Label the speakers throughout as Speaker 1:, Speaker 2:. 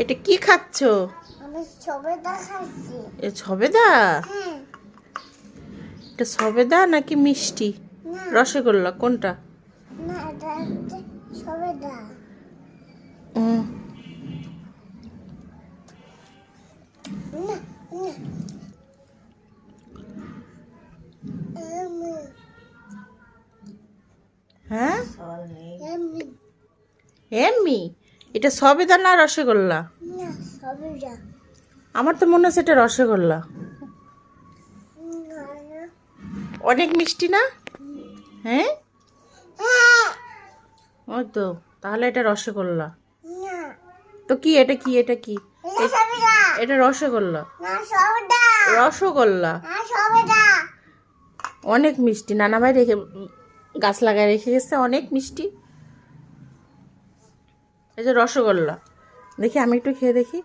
Speaker 1: এটা কি খাচ্ছ?
Speaker 2: আমি সবেদা খাচ্ছি।
Speaker 1: এ সবেদা? এটা সবেদা নাকি মিষ্টি? রসগোল্লা কোনটা?
Speaker 2: না এটা সবেদা। আমি
Speaker 1: হ্যাঁ? এমনি? এটা সবেদা না রসগোল্লা? আমার তো মনে হচ্ছে এটা রসগোল্লা। অনেক মিষ্টি না? হ্যাঁ?
Speaker 2: হ্যাঁ।
Speaker 1: ওই তো তাহলে এটা রসগোল্লা। তো কি এটা কি এটা কি?
Speaker 2: এটা
Speaker 1: রসগোল্লা। রসগোল্লা। অনেক মিষ্টি। নানা ভাই রেখে গাছ লাগায় রেখে গেছে অনেক মিষ্টি। এই যে রসগোল্লা। দেখি আমি একটু খেয়ে দেখি।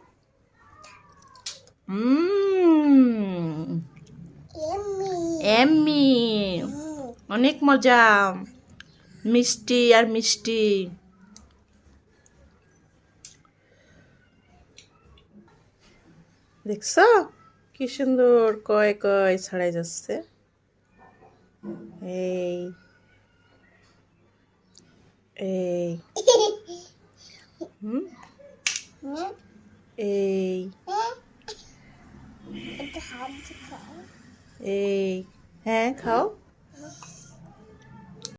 Speaker 2: এমনি
Speaker 1: অনেক মজা। মিষ্টি আর মিষ্টি। দেখছ? কি সুন্দর কয় কয় ছাড়াই যাচ্ছে। এই। এই। হুম? এই। এই। হ্যাঁ খাও।